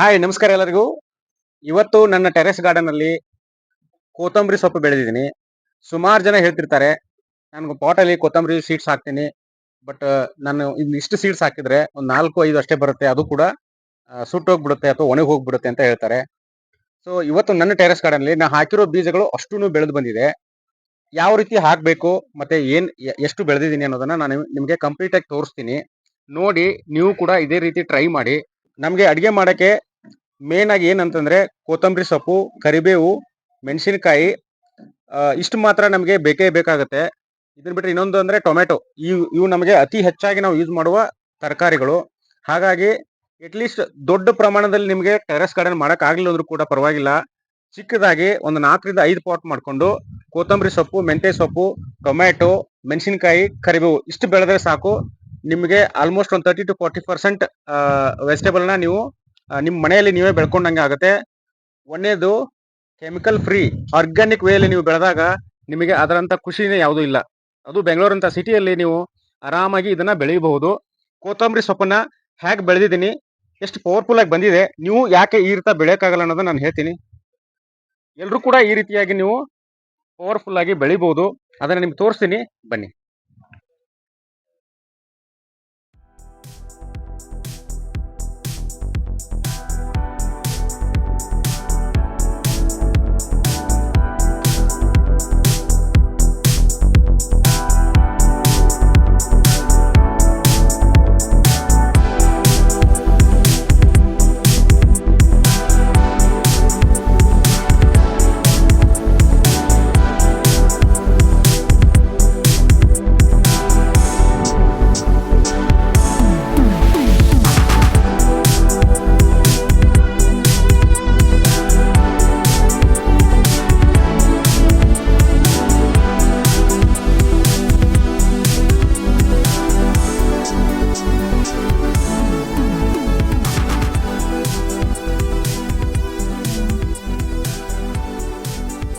Hi ನಮಸ್ಕಾರ ಎಲ್ಲರಿಗೂ. ಇವತ್ತು ನನ್ನ ಟೆರೆಸ್ ಗಾರ್ಡನ್ ಅಲ್ಲಿ ಕೊತ್ತಂಬರಿ ಸೊಪ್ಪು ಬೆಳೆದಿದ್ದೀನಿ. ಸುಮಾರು ಜನ ಹೇಳ್ತಿರ್ತಾರೆ ನಾನು ಪಾಟಲ್ಲಿ ಕೊತ್ತಂಬರಿ ಸೀಡ್ಸ್ ಹಾಕ್ತೀನಿ. ಬಟ್ ನಾನು ಇಷ್ಟು ಸೀಡ್ಸ್ ಹಾಕಿದ್ರೆ ಒಂದು ನಾಲ್ಕು, ಐದು ಅಷ್ಟೇ ಬರುತ್ತೆ. ಅದು ಕೂಡ ಸುಟ್ಟೋಗ್ಬಿಡುತ್ತೆ ಅಥವಾ ಒಣಗಿ ಹೋಗ್ಬಿಡುತ್ತೆ ಅಂತ ಹೇಳ್ತಾರೆ. ಸೊ ಇವತ್ತು ನನ್ನ ಟೆರೆಸ್ ಗಾರ್ಡನ್ ಅಲ್ಲಿ ನಾನು ಹಾಕಿರೋ ಬೀಜಗಳು ಅಷ್ಟೂ ಬೆಳೆದು ಬಂದಿದೆ. ಯಾವ ರೀತಿ ಹಾಕಬೇಕು ಮತ್ತೆ ಏನು ಎಷ್ಟು ಬೆಳೆದಿದ್ದೀನಿ ಅನ್ನೋದನ್ನ ನಾನು ನಿಮಗೆ ಕಂಪ್ಲೀಟ್ ಆಗಿ ತೋರಿಸ್ತೀನಿ. ನೋಡಿ, ನೀವು ಕೂಡ ಇದೇ ರೀತಿ ಟ್ರೈ ಮಾಡಿ. ನಮಗೆ ಅಡಿಗೆ ಮಾಡಕ್ಕೆ ಮೇನ್ ಆಗಿ ಏನಂತಂದ್ರೆ ಕೊತ್ತಂಬರಿ ಸೊಪ್ಪು, ಕರಿಬೇವು, ಮೆಣಸಿನಕಾಯಿ ಇಷ್ಟು ಮಾತ್ರ ನಮಗೆ ಬೇಕೇ ಬೇಕಾಗುತ್ತೆ. ಇದನ್ನ ಬಿಟ್ರೆ ಇನ್ನೊಂದು ಅಂದ್ರೆ ಟೊಮೆಟೊ ಇವು ಇವು ನಮಗೆ ಅತಿ ಹೆಚ್ಚಾಗಿ ನಾವು ಯೂಸ್ ಮಾಡುವ ತರಕಾರಿಗಳು. ಹಾಗಾಗಿ ಅಟ್ಲೀಸ್ಟ್ ದೊಡ್ಡ ಪ್ರಮಾಣದಲ್ಲಿ ನಿಮಗೆ ಟೆರೆಸ್ ಗಾರ್ಡನ್ ಮಾಡಕ್ ಆಗ್ಲಿಲ್ಲ ಅಂದ್ರೂ ಕೂಡ ಪರವಾಗಿಲ್ಲ. ಚಿಕ್ಕದಾಗಿ ಒಂದು ನಾಲ್ಕರಿಂದ ಐದು ಪಾಟ್ ಮಾಡ್ಕೊಂಡು ಕೊತ್ತಂಬರಿ ಸೊಪ್ಪು ಮೆಂತೆ ಸೊಪ್ಪು ಟೊಮೆಟೊ ಮೆಣಸಿನಕಾಯಿ ಕರಿಬೇವು ಇಷ್ಟು ಬೆಳೆದ್ರೆ ಸಾಕು. ನಿಮಗೆ ಆಲ್ಮೋಸ್ಟ್ ಒಂದು ತರ್ಟಿ ಟು ಫಾರ್ಟಿ ಪರ್ಸೆಂಟ್ ವೆಜಿಟೇಬಲ್ನ ನೀವು ಆ, ನಿಮ್ಮ ಮನೆಯಲ್ಲಿ ನೀವೇ ಬೆಳ್ಕೊಂಡಂಗೆ ಆಗುತ್ತೆ. ಒಂದೇದು ಕೆಮಿಕಲ್ ಫ್ರೀ ಆರ್ಗ್ಯಾನಿಕ್ ವೇಯಲ್ಲಿ ನೀವು ಬೆಳೆದಾಗ ನಿಮಗೆ ಅದರಂತ ಖುಷಿನೇ ಯಾವುದೂ ಇಲ್ಲ. ಅದು ಬೆಂಗಳೂರಂತ ಸಿಟಿಯಲ್ಲಿ ನೀವು ಆರಾಮಾಗಿ ಇದನ್ನ ಬೆಳೆಯಬಹುದು ಕೊತ್ತಂಬರಿ ಸೊಪ್ಪನ್ನ ಹೇಗೆ ಬೆಳೆದಿದ್ದೀನಿ, ಎಷ್ಟು ಪವರ್ಫುಲ್ ಆಗಿ ಬಂದಿದೆ, ನೀವು ಯಾಕೆ ಈ ರೀತಿ ಬೆಳೆಯೋಕ್ಕಾಗಲ್ಲ ಅನ್ನೋದನ್ನ ನಾನು ಹೇಳ್ತೀನಿ. ಎಲ್ಲರೂ ಕೂಡ ಈ ರೀತಿಯಾಗಿ ನೀವು ಪವರ್ಫುಲ್ ಆಗಿ ಬೆಳಿಬಹುದು. ಅದನ್ನ ನಿಮ್ಗೆ ತೋರಿಸ್ತೀನಿ. ಬನ್ನಿ.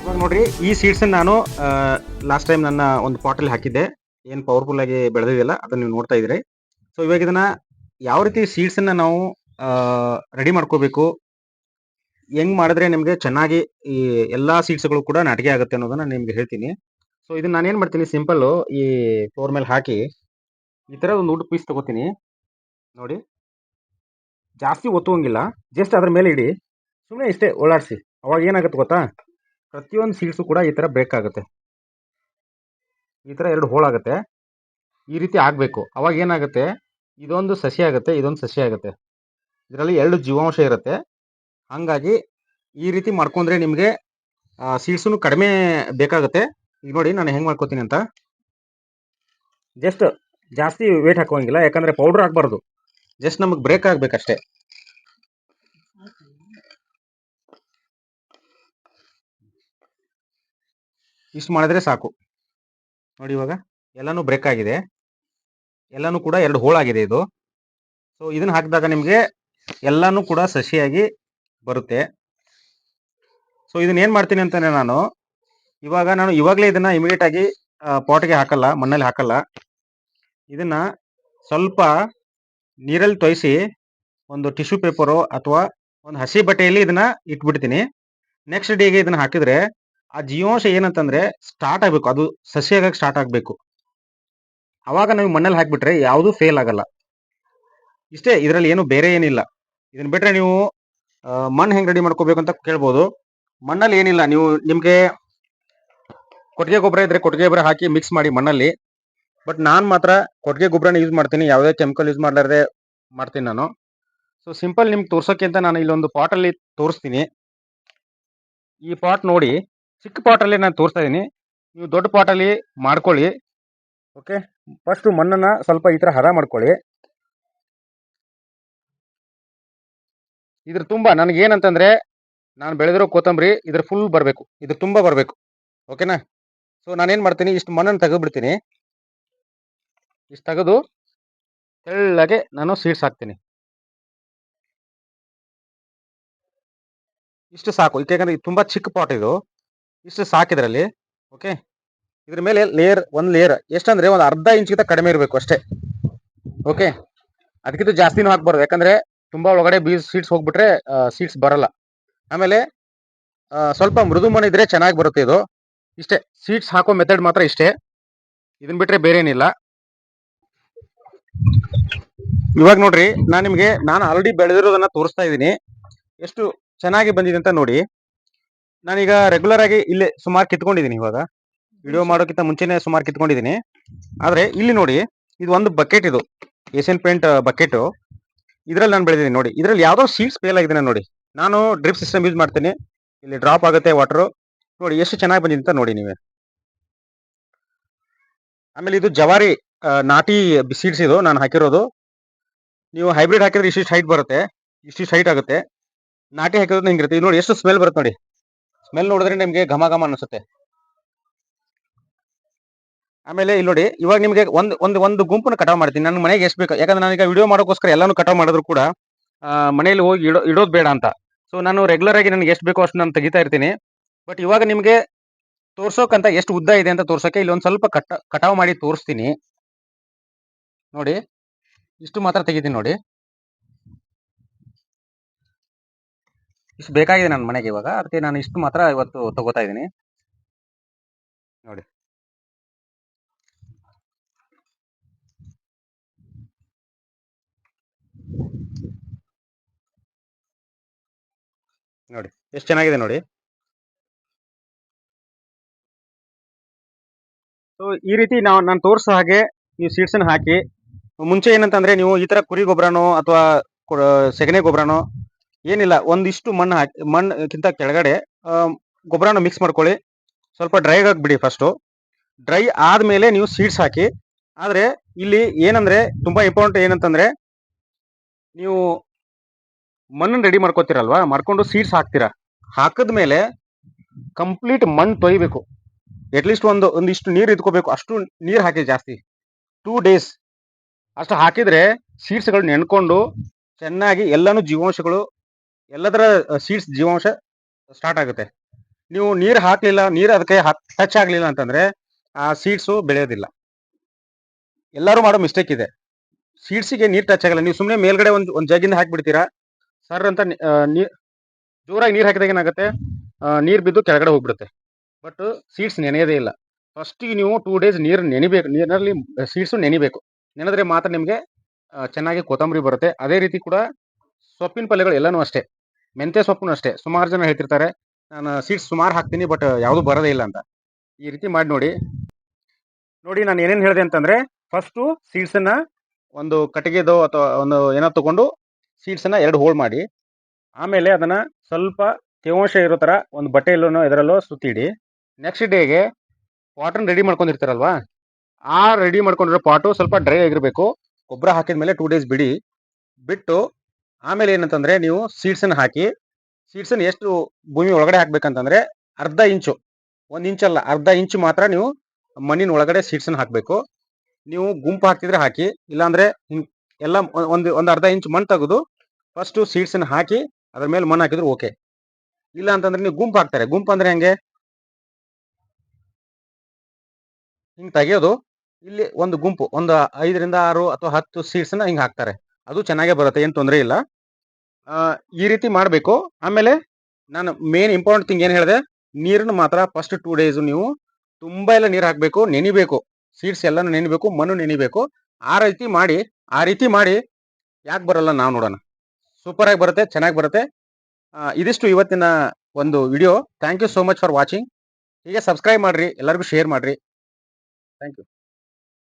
ಇವಾಗ ನೋಡ್ರಿ, ಈ ಸೀಡ್ಸ್ ನಾನು ಲಾಸ್ಟ್ ಟೈಮ್ ನನ್ನ ಒಂದು ಪಾಟಲ್ಲಿ ಹಾಕಿದ್ದೆ. ಏನು ಪವರ್ಫುಲ್ ಆಗಿ ಬೆಳೆದಿದೆಯಲ್ಲ, ಅದನ್ನ ನೀವು ನೋಡ್ತಾ ಇದ್ರಿ ಸೊ ಇವಾಗ ಇದನ್ನ ಯಾವ ರೀತಿ ಸೀಡ್ಸ್ ಅನ್ನ ನಾವು ರೆಡಿ ಮಾಡ್ಕೋಬೇಕು, ಹೆಂಗ್ ಮಾಡಿದ್ರೆ ನಿಮಗೆ ಚೆನ್ನಾಗಿ ಈ ಎಲ್ಲಾ ಸೀಡ್ಸ್ಗಳು ಕೂಡ ನಾಟಿಗೆ ಆಗುತ್ತೆ ಅನ್ನೋದನ್ನ ನಿಮ್ಗೆ ಹೇಳ್ತೀನಿ. ಸೊ ಇದನ್ನ ನಾನು ಏನ್ ಮಾಡ್ತೀನಿ ಸಿಂಪಲ್ ಈ ಫ್ಲೋರ್ ಮೇಲೆ ಹಾಕಿ, ಈ ತರ ಒಂದು ಉಡ್ ಪೀಸ್ ತಗೋತೀನಿ. ನೋಡಿ, ಜಾಸ್ತಿ ಒತ್ತುವಂಗಿಲ್ಲ ಜಸ್ಟ್ ಅದ್ರ ಮೇಲೆ ಇಡಿ. ಸುಮ್ಮನೆ ಇಷ್ಟೇ, ಓಡಾಡಿಸಿ. ಅವಾಗ ಏನಾಗುತ್ತೆ ಗೊತ್ತಾ? ಪ್ರತಿಯೊಂದು ಸೀಡ್ಸು ಕೂಡ ಈ ಥರ ಆಗುತ್ತೆ ಈ ಥರ ಎರಡು ಹೋಳಾಗುತ್ತೆ ಆಗುತ್ತೆ. ಈ ರೀತಿ ಆಗಬೇಕು. ಅವಾಗ ಏನಾಗುತ್ತೆ? ಇದೊಂದು ಸಸಿ ಆಗುತ್ತೆ ಇದೊಂದು ಸಸಿ ಆಗುತ್ತೆ. ಇದರಲ್ಲಿ ಎರಡು ಜೀವಾಂಶ ಇರುತ್ತೆ. ಹಾಗಾಗಿ ಈ ರೀತಿ ಮಾಡ್ಕೊಂಡ್ರೆ ನಿಮಗೆ ಸೀಡ್ಸು ಕಡಿಮೆ ಬೇಕಾಗುತ್ತೆ. ಈಗ ನೋಡಿ ನಾನು ಹೆಂಗೆ ಮಾಡ್ಕೋತೀನಿ ಅಂತ. ಜಸ್ಟ್ ಜಾಸ್ತಿ ವೇಟ್ ಹಾಕೋಂಗಿಲ್ಲ ಯಾಕಂದರೆ ಪೌಡ್ರ್ ಹಾಕ್ಬಾರ್ದು. ಜಸ್ಟ್ ನಮಗೆ ಬ್ರೇಕ್ ಆಗಬೇಕಷ್ಟೇ. ಇಷ್ಟು ಮಾಡಿದ್ರೆ ಸಾಕು. ನೋಡಿ ಇವಾಗ, ಎಲ್ಲಾನು ಬ್ರೇಕ್ ಆಗಿದೆ. ಎಲ್ಲಾನು ಕೂಡ ಎರಡು ಹೋಳಾಗಿದೆ ಇದು. ಸೊ ಇದನ್ನ ಹಾಕಿದಾಗ ನಿಮಗೆ ಎಲ್ಲಾನು ಕೂಡ ಸಸಿಯಾಗಿ ಬರುತ್ತೆ. ಸೊ ಇದನ್ನ ಏನು ಮಾಡ್ತೀನಿ ಅಂತಾನೆ ನಾನು, ಇವಾಗ ನಾನು ಇವಾಗಲೇ ಇದನ್ನ ಇಮಿಡಿಯೇಟ್ ಆಗಿ ಪಾಟ್ಗೆ ಹಾಕಲ್ಲ, ಮಣ್ಣಲ್ಲಿ ಹಾಕಲ್ಲ. ಇದನ್ನ ಸ್ವಲ್ಪ ನೀರಲ್ಲಿ ತೊಯಿಸಿ, ಒಂದು ಟಿಶ್ಯೂ ಪೇಪರು ಅಥವಾ ಒಂದು ಹಸಿ ಬಟ್ಟೆಯಲ್ಲಿ ಇದನ್ನ ಇಟ್ಬಿಡ್ತೀನಿ. ನೆಕ್ಸ್ಟ್ ಡೇಗೆ ಇದನ್ನ ಹಾಕಿದ್ರೆ ಆ ಜೀವಾಂಶ ಏನಂತಂದ್ರೆ ಸ್ಟಾರ್ಟ್ ಆಗಬೇಕು. ಅದು ಸಸಿ ಆಗಕ್ಕೆ ಸ್ಟಾರ್ಟ್ ಆಗಬೇಕು. ಅವಾಗ ನಾವು ಮಣ್ಣಲ್ಲಿ ಹಾಕಿಬಿಟ್ರೆ ಯಾವುದು ಫೇಲ್ ಆಗಲ್ಲ. ಇಷ್ಟೇ, ಇದರಲ್ಲಿ ಏನು ಬೇರೆ ಏನಿಲ್ಲ. ಇದನ್ನ ಬಿಟ್ರೆ ನೀವು ಮಣ್ಣು ಹೆಂಗ್ ರೆಡಿ ಮಾಡ್ಕೋಬೇಕು ಅಂತ ಕೇಳ್ಬೋದು. ಮಣ್ಣಲ್ಲಿ ಏನಿಲ್ಲ. ನೀವು ನಿಮ್ಗೆ ಕೊಟ್ಟಿಗೆ ಗೊಬ್ಬರ ಇದ್ರೆ ಕೊಟ್ಟಿಗೆ ಗೊಬ್ಬರ ಹಾಕಿ ಮಿಕ್ಸ್ ಮಾಡಿ ಮಣ್ಣಲ್ಲಿ. ಬಟ್ ನಾನು ಮಾತ್ರ ಕೊಟ್ಟಿಗೆ ಗೊಬ್ಬರನ ಯೂಸ್ ಮಾಡ್ತೀನಿ. ಯಾವುದೇ ಕೆಮಿಕಲ್ ಯೂಸ್ ಮಾಡಲಾರ್ದೆ ಮಾಡ್ತೀನಿ ನಾನು. ಸೊ ಸಿಂಪಲ್ ನಿಮ್ಗೆ ತೋರ್ಸೋಕೆ ಅಂತ ನಾನು ಇಲ್ಲೊಂದು ಪಾಟಲ್ಲಿ ತೋರಿಸ್ತೀನಿ. ಈ ಪಾಟ್ ನೋಡಿ ಚಿಕ್ಕ ಪಾಟಲ್ಲಿ ನಾನು ತೋರಿಸ್ತಾ ಇದ್ದೀನಿ ನೀವು ದೊಡ್ಡ ಪಾಟಲ್ಲಿ ಮಾಡ್ಕೊಳ್ಳಿ. ಓಕೆ? ಫಸ್ಟ್ ಮಣ್ಣನ್ನು ಸ್ವಲ್ಪ ಈ ಥರ ಹದ ಮಾಡ್ಕೊಳ್ಳಿ. ಇದ್ರ ತುಂಬ ನನಗೇನಂತಂದರೆ, ನಾನು ಬೆಳೆದಿರೋ ಕೊತ್ತಂಬರಿ ಇದ್ರ ಫುಲ್ ಬರಬೇಕು. ಇದ್ರ ತುಂಬ ಬರಬೇಕು. ಓಕೆನಾ? ಸೊ ನಾನೇನು ಮಾಡ್ತೀನಿ, ಇಷ್ಟು ಮಣ್ಣನ್ನು ತೆಗೆದುಬಿಡ್ತೀನಿ. ಇಷ್ಟು ತೆಗೆದು ತೆಳ್ಳಗೆ ನಾನು ಸೀಡ್ಸ್ ಹಾಕ್ತೀನಿ. ಇಷ್ಟು ಸಾಕು. ಯಾಕಂದ್ರೆ ಇದು ತುಂಬಾ ಚಿಕ್ಕ ಪಾಟ್ ಇದು. ಇಷ್ಟು ಸಾಕಿದ್ರಲ್ಲಿ ಓಕೆ ಇದ್ರ ಮೇಲೆ ಲೇಯರ್ ಒಂದು ಲೇಯರ್ ಎಷ್ಟಂದ್ರೆ ಒಂದು ಅರ್ಧ ಇಂಚ್ಗಿಂತ ಕಡಿಮೆ ಇರಬೇಕು ಅಷ್ಟೇ ಓಕೆ ಅದಕ್ಕಿಂತ ಜಾಸ್ತಿನೂ ಹಾಕ್ಬಾರ್ದು, ಯಾಕಂದ್ರೆ ತುಂಬಾ ಒಳಗಡೆ ಬೀಸ್ ಸೀಡ್ಸ್ ಹೋಗ್ಬಿಟ್ರೆ ಸೀಡ್ಸ್ ಬರಲ್ಲ. ಆಮೇಲೆ ಸ್ವಲ್ಪ ಮೃದು ಇದ್ರೆ ಚೆನ್ನಾಗಿ ಬರುತ್ತೆ ಇದು. ಇಷ್ಟೇ ಸೀಡ್ಸ್ ಹಾಕೋ ಮೆಥಡ್ ಮಾತ್ರ ಇಷ್ಟೇ. ಇದನ್ ಬಿಟ್ರೆ ಬೇರೆ ಏನಿಲ್ಲ ಇವಾಗ ನೋಡ್ರಿ, ನಾನು ನಿಮಗೆ, ನಾನು ಆಲ್ರೆಡಿ ಬೆಳೆದಿರೋದನ್ನ ತೋರಿಸ್ತಾ ಇದ್ದೀನಿ. ಎಷ್ಟು ಚೆನ್ನಾಗಿ ಬಂದಿದೆ ಅಂತ ನೋಡಿ. ನಾನೀಗ ರೆಗ್ಯುಲರ್ ಆಗಿ ಇಲ್ಲೇ ಸುಮಾರು ಕಿತ್ಕೊಂಡಿದ್ದೀನಿ ಇವಾಗ. ವಿಡಿಯೋ ಮಾಡೋಕ್ಕಿಂತ ಮುಂಚೆನೆ ಸುಮಾರು ಕಿತ್ಕೊಂಡಿದ್ದೀನಿ ಆದ್ರೆ ಇಲ್ಲಿ ನೋಡಿ ಇದು ಒಂದು ಬಕೆಟ್ ಇದು. ಏಷ್ಯನ್ ಪೇಂಟ್ ಬಕೆಟ್ ಇದ್ರಲ್ಲಿ ನಾನು ಬೆಳೆದಿದ್ದೀನಿ ನೋಡಿ. ಇದ್ರಲ್ಲಿ ಯಾವುದೋ ಸೀಡ್ಸ್ ಫೇಲ್ ಆಗಿದ್ದೀನಿ ನೋಡಿ. ನಾನು ಡ್ರಿಪ್ ಸಿಸ್ಟಮ್ ಯೂಸ್ ಮಾಡ್ತೀನಿ. ಇಲ್ಲಿ ಡ್ರಾಪ್ ಆಗುತ್ತೆ ವಾಟರ್ ನೋಡಿ ಎಷ್ಟು ಚೆನ್ನಾಗಿ ಬಂದಿದೆ ಅಂತ ನೋಡಿ ನೀವೇ. ಆಮೇಲೆ ಇದು ಜವಾರಿ ನಾಟಿ ಸೀಡ್ಸ್ ಇದು ನಾನು ಹಾಕಿರೋದು. ನೀವು ಹೈಬ್ರಿಡ್ ಹಾಕಿದ್ರೆ ಇಷ್ಟಿಷ್ಟು ಹೈಟ್ ಬರುತ್ತೆ. ಇಷ್ಟಿಷ್ಟು ಹೈಟ್ ಆಗುತ್ತೆ. ನಾಟಿ ಹಾಕಿರೋದು ಹಿಂಗಿರುತ್ತೆ? ಇದು ನೋಡಿ ಎಷ್ಟು ಸ್ಮೆಲ್ ಬರುತ್ತೆ ನೋಡಿ. ಸ್ಮೆಲ್ ನೋಡಿದ್ರೆ ನಿಮಗೆ ಘಮ ಘಮ ಅನಿಸುತ್ತೆ. ಆಮೇಲೆ ಇಲ್ಲಿ ನೋಡಿ, ಇವಾಗ ನಿಮಗೆ ಒಂದು ಒಂದು ಒಂದು ಗುಂಪನ್ನು ಕಟಾವ್ ಮಾಡ್ತೀನಿ. ನನ್ನ ಮನೆಗೆ ಎಷ್ಟು ಬೇಕು, ಯಾಕಂದ್ರೆ ನಾನೀಗ ವಿಡಿಯೋ ಮಾಡೋಕ್ಕೋಸ್ಕರ ಎಲ್ಲಾನು ಕಟಾವ್ ಮಾಡಿದ್ರು ಕೂಡ ಮನೆಯಲ್ಲಿ ಹೋಗಿ ಇಡೋ, ಇಡೋದು ಬೇಡ ಅಂತ. ಸೊ ನಾನು ರೆಗ್ಯುಲರ್ ಆಗಿ ನನಗೆ ಎಷ್ಟು ಬೇಕೋ ಅಷ್ಟು ನಾನು ತೆಗಿತಾ ಇರ್ತೀನಿ. ಬಟ್ ಇವಾಗ ನಿಮಗೆ ತೋರ್ಸೋಕಂತ ಎಷ್ಟು ಉದ್ದ ಇದೆ ಅಂತ ತೋರ್ಸೋಕೆ ಇಲ್ಲಿ ಒಂದು ಸ್ವಲ್ಪ ಕಟ್ ಕಟಾವ್ ಮಾಡಿ ತೋರಿಸ್ತೀನಿ. ನೋಡಿ, ಇಷ್ಟು ಮಾತ್ರ ತೆಗಿತೀನಿ ನೋಡಿ. ಇಷ್ಟು ಬೇಕಾಗಿದೆ ನನ್ನ ಮನೆಗೆ ಇವಾಗ. ಅದಕ್ಕೆ ನಾನು ಇಷ್ಟು ಮಾತ್ರ ಇವತ್ತು ತಗೋತಾ ಇದ್ದೀನಿ. ನೋಡಿ. ನೋಡಿ. ಎಷ್ಟು ಚೆನ್ನಾಗಿದೆ ನೋಡಿ. ಸೊ ಈ ರೀತಿ ನಾವು ನಾನು ತೋರಿಸೋ ಹಾಗೆ ನೀವು ಸೀಡ್ಸನ್ನು ಹಾಕಿ. ಮುಂಚೆ ಏನಂತಂದ್ರೆ ನೀವು ಈ ತರ ಕುರಿ ಗೊಬ್ಬರನೋ ಅಥವಾ ಸೆಗಣಿ ಗೊಬ್ಬರನೋ ಏನಿಲ್ಲ, ಒಂದಿಷ್ಟು ಮಣ್ಣು ಹಾಕಿ ಮಣ್ಣಕ್ಕಿಂತ ಕೆಳಗಡೆ ಗೊಬ್ಬರನ ಮಿಕ್ಸ್ ಮಾಡ್ಕೊಳ್ಳಿ. ಸ್ವಲ್ಪ ಡ್ರೈ ಆಗಿ ಬಿಡಿ ಫಸ್ಟು ಡ್ರೈ ಆದಮೇಲೆ ನೀವು ಸೀಡ್ಸ್ ಹಾಕಿ, ಆದರೆ ಇಲ್ಲಿ ಏನಂದರೆ ತುಂಬ ಇಂಪಾರ್ಟೆಂಟ್ ಏನಂತಂದರೆ, ನೀವು ಮಣ್ಣನ್ನು ರೆಡಿ ಮಾಡ್ಕೋತೀರಲ್ವಾ? ಮಾಡ್ಕೊಂಡು ಸೀಡ್ಸ್ ಹಾಕ್ತೀರಾ? ಹಾಕಿದ್ಮೇಲೆ ಕಂಪ್ಲೀಟ್ ಮಣ್ಣು ತೊಯ್ಬೇಕು. ಅಟ್ಲೀಸ್ಟ್ ಒಂದು, ಒಂದಿಷ್ಟು ನೀರು ಇದ್ಕೋಬೇಕು. ಅಷ್ಟು ನೀರು ಹಾಕಿ ಜಾಸ್ತಿ. ಟೂ ಡೇಸ್ ಅಷ್ಟು ಹಾಕಿದರೆ ಸೀಡ್ಸ್ಗಳು ನೆನ್ಕೊಂಡು ಚೆನ್ನಾಗಿ ಎಲ್ಲನೂ ಜೀವಾಂಶಗಳು ಎಲ್ಲದರ ಸೀಡ್ಸ್ ಜೀವಾಂಶ ಸ್ಟಾರ್ಟ್ ಆಗುತ್ತೆ. ನೀವು ನೀರು ಹಾಕಲಿಲ್ಲ, ನೀರು ಅದಕ್ಕೆ ಟಚ್ ಆಗಲಿಲ್ಲ ಅಂತಂದ್ರೆ ಆ ಸೀಡ್ಸು ಬೆಳೆಯೋದಿಲ್ಲ. ಎಲ್ಲರೂ ಮಾಡೋ ಮಿಸ್ಟೇಕ್ ಇದೆ. ಸೀಡ್ಸಿಗೆ ನೀರು ಟಚ್ ಆಗಲ್ಲ. ನೀವು ಸುಮ್ಮನೆ ಮೇಲ್ಗಡೆ ಒಂದು ಒಂದು ಜಗಿಂದ ಹಾಕ್ಬಿಡ್ತೀರಾ? ಸರ್ ಅಂತ ನೀರು ಜೋರಾಗಿ ನೀರು ಹಾಕಿದಾಗ ಏನಾಗುತ್ತೆ? ನೀರು ಬಿದ್ದು ಕೆಳಗಡೆ ಹೋಗ್ಬಿಡುತ್ತೆ. ಬಟ್ ಸೀಡ್ಸ್ ನೆನೆಯೋದೇ ಇಲ್ಲ. ಫಸ್ಟಿಗೆ ನೀವು ಟೂ ಡೇಸ್ ನೀರು ನೆನಿಬೇಕು, ನೀರಿನಲ್ಲಿ ಸೀಡ್ಸು ನೆನಿಬೇಕು. ನೆನೆದ್ರೆ ಮಾತ್ರ ನಿಮಗೆ ಚೆನ್ನಾಗಿ ಕೊತ್ತಂಬರಿ ಬರುತ್ತೆ. ಅದೇ ರೀತಿ ಕೂಡ ಸೊಪ್ಪಿನ ಪಲ್ಯಗಳು ಎಲ್ಲನೂ ಅಷ್ಟೇ. ಮೆಂತ್ಯ ಸೊಪ್ಪು ಅಷ್ಟೇ. ಸುಮಾರು ಜನ ಹೇಳ್ತಿರ್ತಾರೆ, ನಾನು ಸೀಡ್ಸ್ ಸುಮಾರು ಹಾಕ್ತೀನಿ ಬಟ್ ಯಾವುದು ಬರೋದೇ ಇಲ್ಲ ಅಂತ. ಈ ರೀತಿ ಮಾಡಿ ನೋಡಿ. ನೋಡಿ ನಾನು ಏನೇನು ಹೇಳಿದೆ ಅಂತಂದರೆ ಫಸ್ಟು ಸೀಡ್ಸನ್ನ ಒಂದು ಕಟ್ಟಿಗೆದೋ ಅಥವಾ ಒಂದು ಏನೋ ತೊಗೊಂಡು ಸೀಡ್ಸನ್ನ ಎರಡು ಹೋಲ್ ಮಾಡಿ, ಆಮೇಲೆ ಅದನ್ನು ಸ್ವಲ್ಪ ತೇವಾಂಶ ಇರೋ ಥರ ಒಂದು ಬಟ್ಟೆಯಲ್ಲೋ ಇದರಲ್ಲೋ ಸುತ್ತಿಡಿ. ನೆಕ್ಸ್ಟ್ ಡೇಗೆ ಪಾಟನ್ ರೆಡಿ ಮಾಡ್ಕೊಂಡಿರ್ತಾರಲ್ವಾ? ಆ ರೆಡಿ ಮಾಡ್ಕೊಂಡಿರೋ ಪಾಟು ಸ್ವಲ್ಪ ಡ್ರೈ ಆಗಿರಬೇಕು. ಗೊಬ್ಬರ ಹಾಕಿದ ಮೇಲೆ ಟೂ ಡೇಸ್ ಬಿಡಿ. ಬಿಟ್ಟು ಆಮೇಲೆ ಏನಂತಂದ್ರೆ ನೀವು ಸೀಡ್ಸನ್ನು ಹಾಕಿ ಸೀಡ್ಸನ್ನು ಎಷ್ಟು ಭೂಮಿ ಒಳಗಡೆ ಹಾಕ್ಬೇಕಂತಂದ್ರೆ ಅರ್ಧ ಇಂಚು, ಒಂದು ಇಂಚಲ್ಲ ಅರ್ಧ ಇಂಚು ಮಾತ್ರ ನೀವು ಮಣ್ಣಿನ ಒಳಗಡೆ ಸೀಡ್ಸನ್ನು ಹಾಕಬೇಕು. ನೀವು ಗುಂಪು ಹಾಕ್ತಿದ್ರೆ ಹಾಕಿ, ಇಲ್ಲಾಂದ್ರೆ ಎಲ್ಲ ಒಂದು ಒಂದು ಅರ್ಧ ಇಂಚ್ ಮಣ್ಣು ತೆಗೆದು ಫಸ್ಟು ಸೀಡ್ಸನ್ನು ಹಾಕಿ ಅದ್ರ ಮೇಲೆ ಮಣ್ಣು ಹಾಕಿದ್ರೆ ಓಕೆ ಇಲ್ಲ ಅಂತಂದ್ರೆ ನೀವು ಗುಂಪು ಹಾಕ್ತಾರೆ. ಗುಂಪು ಅಂದ್ರೆ ಹೆಂಗೆ? ಹಿಂಗ್ ತೆಗೆಯೋದು, ಇಲ್ಲಿ ಒಂದು ಗುಂಪು, ಒಂದು ಐದರಿಂದ ಆರು ಅಥವಾ ಹತ್ತು ಸೀಡ್ಸ್ನ ಹಿಂಗ್ ಹಾಕ್ತಾರೆ. ಅದು ಚೆನ್ನಾಗೇ ಬರುತ್ತೆ, ಏನು ತೊಂದರೆ ಇಲ್ಲ. ಈ ರೀತಿ ಮಾಡಬೇಕು. ಆಮೇಲೆ ನಾನು ಮೇನ್ ಇಂಪಾರ್ಟೆಂಟ್ ಥಿಂಗ್ ಏನು ಹೇಳಿದೆ, ನೀರನ್ನು ಮಾತ್ರ ಫಸ್ಟ್ ಟೂ ಡೇಸು ನೀವು ತುಂಬ ಎಲ್ಲ ನೀರು ಹಾಕಬೇಕು, ನೆನಿಬೇಕು. ಸೀಡ್ಸ್ ಎಲ್ಲಾನು ನೆನಿಬೇಕು, ಮಣ್ಣು ನೆನಿಬೇಕು. ಆ ರೀತಿ ಮಾಡಿ, ಆ ರೀತಿ ಮಾಡಿ, ಯಾಕೆ ಬರಲ್ಲ ನಾವು ನೋಡೋಣ. ಸೂಪರ್ ಆಗಿ ಬರುತ್ತೆ, ಚೆನ್ನಾಗಿ ಬರುತ್ತೆ. ಇದಿಷ್ಟು ಇವತ್ತಿನ ಒಂದು video thank you so much for watching ಹೀಗೆ ಸಬ್ಸ್ಕ್ರೈಬ್ ಮಾಡಿರಿ, ಎಲ್ಲರಿಗೂ ಶೇರ್ ಮಾಡಿರಿ. Thank you